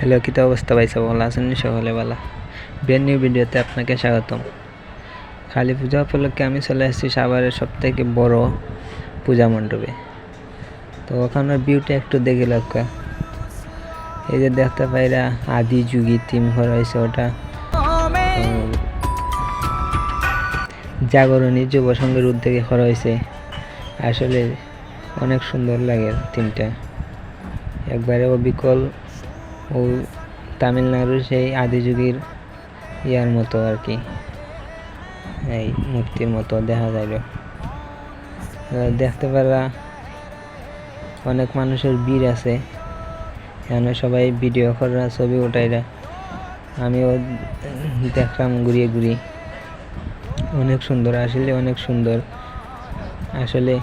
Hello কিতা অবস্থা পাইছে ভালো আছেন? সকলে ভালো। নিউ ভিডিওতে আপনাকে স্বাগতম। কালী পূজা উপলক্ষে আমি চলে এসেছি সাভারের সব থেকে বড় পূজা মণ্ডপে। তো ওখানের ভিউটা একটু দেখে লক্ষ্য। এই যে দেখতে পাইরা আদি যুগী থিম করা হয়েছে ওটা। তো জাগরণী যুব সংঘের উদ্যোগে করা হয়েছে আসলে অনেক সুন্দর লাগে থিমটা একবারে অবিকল ও তামিলনাড়ুর সেই আদিযুগের ইয়ার মতো আর কি। এই মূর্তির মতো দেখা যাইল দেখতে পারা অনেক মানুষের ভিড় আছে। এখানে সবাই ভিডিও করা ছবি ওঠাইরা। আমিও দেখলাম ঘুরিয়ে ঘুরি অনেক সুন্দর, আসলে অনেক সুন্দর। আসলে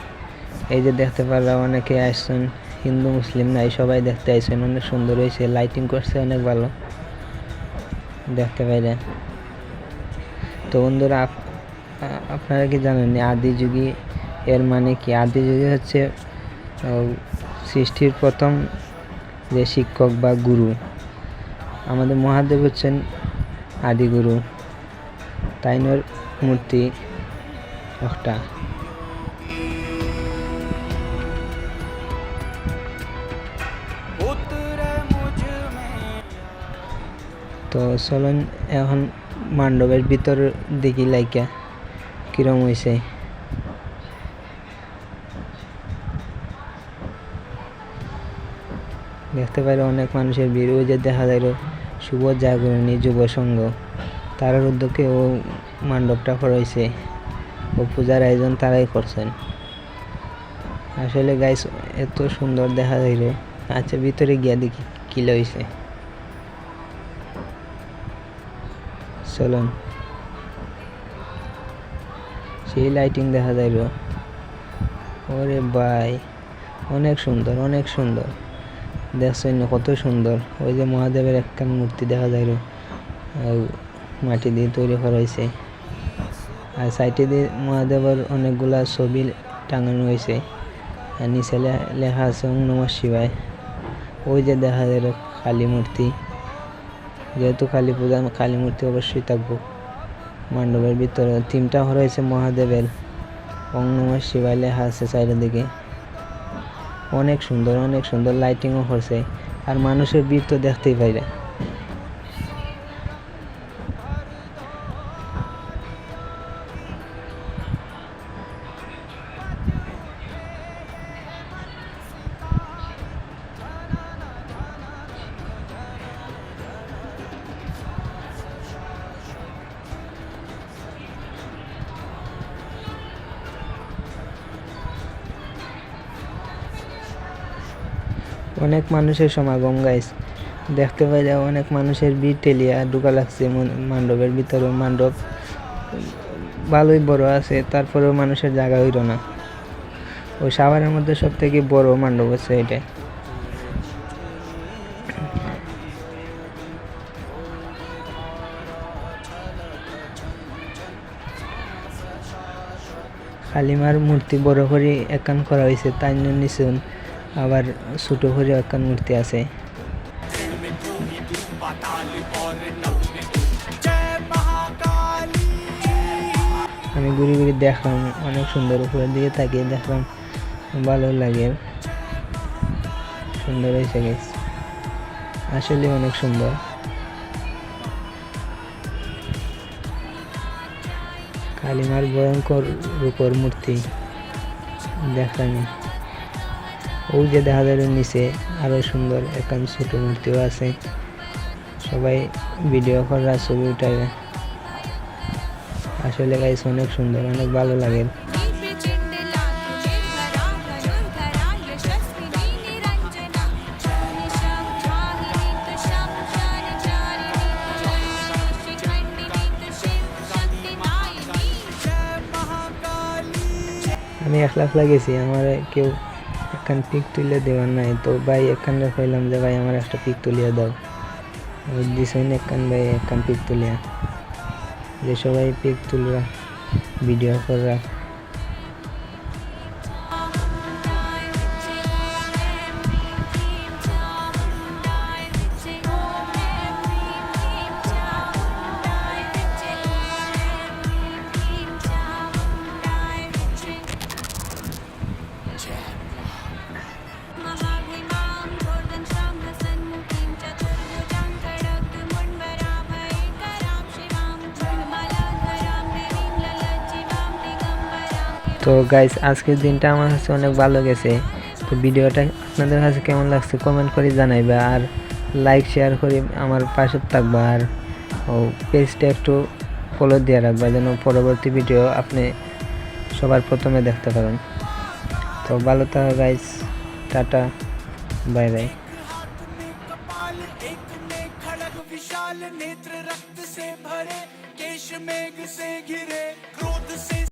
এই যে দেখতে পারলাম অনেকে আসছেন হিন্দু, মুসলিম নাই সবাই দেখতে আইসেন অনেক সুন্দর হয়েছে লাইটিং করছে অনেক ভালো। দেখতে পাইলে তো বন্ধুরা, আপ- আপনারা কি জানেন আদি যুগী, এর মানে কি? আদি যুগে হচ্ছে সৃষ্টির প্রথম যে শিক্ষক বা গুরু। আমাদের মহাদেব হচ্ছেন আদিগুরু তাইনোর মূর্তি একটা তো চলুন, এখন মান্ডবের ভিতর দেখি লাইকা কিরম হয়েছে দেখতে পারে অনেক মানুষের ভিড়। ওই যে দেখা যায় শুভ জাগরণী যুব সংঘ। তার উদ্যোগে ও মণ্ডপটা করাইছে। ও পূজার আয়োজন তারাই করছেন। আসলে গাইস এত সুন্দর দেখা যাইল আচ্ছা ভিতরে গিয়া দেখি কি লইছে চলুন। সেই লাইটিং দেখা যাইল ওরে ভাই, অনেক সুন্দর অনেক সুন্দর। দেখছেন কত সুন্দর? ওই যে মহাদেবের একখান মূর্তি দেখা যাইল মাটি দিয়ে তৈরি করা হয়েছে আর সাইডে দিয়ে মহাদেবের অনেকগুলা ছবি টাঙানো হয়েছে আর নিচে লেখা আছে ওম নমঃ শিবায়। ওই যে দেখা যায় কালী মূর্তি। যেহেতু কালী পূজা কালী মূর্তি অবশ্যই থাকব। মণ্ডপের ভিতরে থিমটা রয়েছে মহাদেবের। অং নমা শিবালে হাসছে আছে সাইডের দিকে অনেক সুন্দর অনেক সুন্দর লাইটিংও করছে আর মানুষের ভিড় তো দেখতেই পাইরে অনেক মানুষের সমাগম গাইস দেখতে পাইলে অনেক মানুষের ভিড় টেলিয়া ঢুকা লাগছে মণ্ডপের ভিতরে মণ্ডপ ভালোই বড় আছে, তারপরেও মানুষের জায়গা হইল না। ওই সাভারের মধ্যে সব থেকে বড় মণ্ডপ হচ্ছে এটা কালিমার মূর্তি বড় করে একান করা হয়েছে তাই নিচুন আবার ছোট করে একখান মূর্তি আছে। আমি ঘুরে ঘুরে দেখলাম, অনেক সুন্দর উপরের দিকে তাকিয়ে দেখলাম, ভালো লাগে। সুন্দর হয়েছে গেছ আসলে অনেক সুন্দর। কালিমার ভয়ঙ্কর রূপর মূর্তি। দেখলাম। ওই যে দেখা যাবে নিচে আরও সুন্দর এখান ছোটো মূর্তিও আছে। সবাই ভিডিও করা ছবি উঠাবে। আসলে গাইছে অনেক সুন্দর, অনেক ভালো লাগে। আমি একলা একলা গেছি, আমার কেউ একখান পিক তুলে দেওয়ার নাই। তো ভাই একখান কইলাম যে, ভাই, আমার একটা পিক তুলিয়া দাও। দিছেন একখান ভাই, এখান পিক তুলিয়া। যে সবাই পিক তুলরা ভিডিও করা। তো গাইস আজকের দিনটা আমার কাছে অনেক ভালো গেছে তো ভিডিওটা আপনাদের কাছে কেমন লাগছে কমেন্ট করে জানাইবা আর লাইক শেয়ার করে আমার পাশে থাকবা আর ও পেজটা একটু ফলো দিয়ে রাখবা যেন পরবর্তী ভিডিও আপনি সবার প্রথমে দেখতে পারেন তো ভালো থাকা গাইস টাটা বাই বাই कपाल एक में खड़ग विशाल नेत्र रक्त से भरे केश मेघ से घिरे क्रोध से